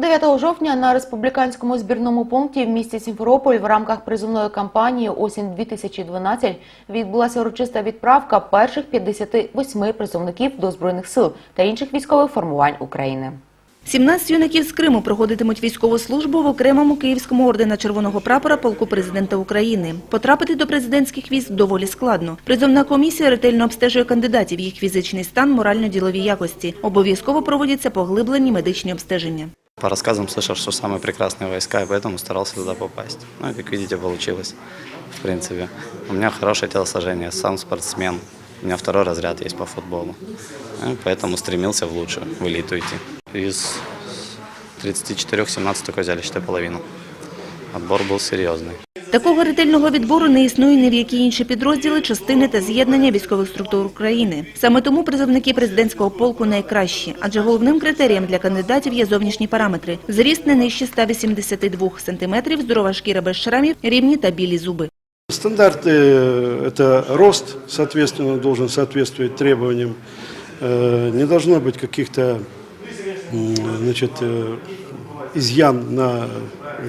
9 жовтня на республіканському збірному пункті в місті Сімферополь в рамках призовної кампанії Осінь 2012 відбулася урочиста відправка перших 58 призовників до збройних сил та інших військових формувань України. 17 юнаків з Криму проходитимуть військову службу в окремому Київському ордена Червоного прапора полку президента України. Потрапити до президентських військ доволі складно. Призовна комісія ретельно обстежує кандидатів, їх фізичний стан, морально-ділові якості. Обов'язково проводяться поглиблені медичні обстеження. По рассказам слышал, что самые прекрасные войска, и поэтому старался туда попасть. Ну и, как видите, получилось, в принципе. У меня хорошее телосложение, сам спортсмен. У меня второй разряд есть по футболу. Ну, поэтому стремился в лучшую, в элиту идти. Из 34 17 только взяли, считай, половину. Отбор был серьезный. Такого ретельного відбору не існує ні в які інші підрозділи, частини та з'єднання військових структур України. Саме тому призовники президентського полку найкращі, адже головним критерієм для кандидатів є зовнішні параметри. Зріст не нижче 182 сантиметрів, здорова шкіра без шрамів, рівні та білі зуби. Стандарты э, – это рост, соответственно, должен соответствовать требованиям. Э, Не должно быть каких-то м, значит, э, изъян на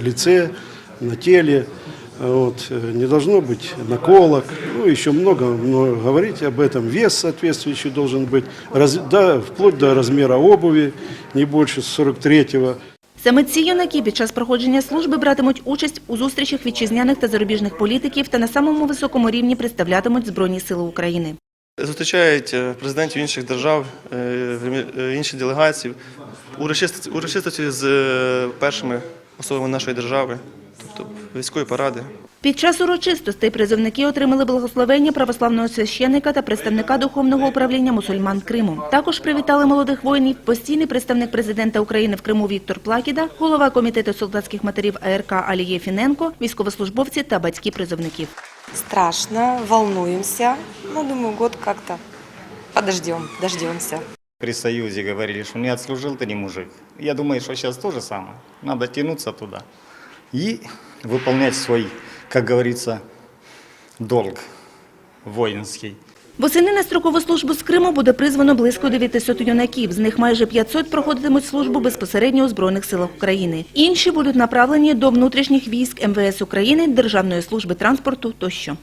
лице, на теле. Вот. э, Не должно быть наколок. Ну, еще много, много говорить об этом. Вес соответствующий должен быть, раз- да, вплоть до размера обуви, не больше 43-го. Саме ці юнаки під час проходження служби братимуть участь у зустрічах вітчизняних та зарубіжних політиків та на самому високому рівні представлятимуть Збройні сили України. Зустрічають е, президентів інших держав, е, прем'єр- е, інші делегації, урочисто- урочистості з е, першими особами нашої держави, тобто військові паради. Під час урочистостей призовники отримали благословення православного священника та представника духовного управління мусульман Криму. Також привітали молодих воїнів постійний представник президента України в Криму Віктор Плакіда, голова комітету солдатських матерів АРК Аліє Фіненко, військовослужбовці та батьки призовників. Страшно, волнуемся. Ну, думаю, год как-то подождем, дождемся. При Союзе говорили, что не отслужил ты не мужик. Я думаю, что сейчас то же самое. Надо тянуться туда и выполнять свой, как говорится, долг воинский. Восени на строкову службу з Криму буде призвано близько 900 юнаків. З них майже 500 проходитимуть службу безпосередньо у Збройних силах України. Інші будуть направлені до внутрішніх військ МВС України, Державної служби транспорту тощо.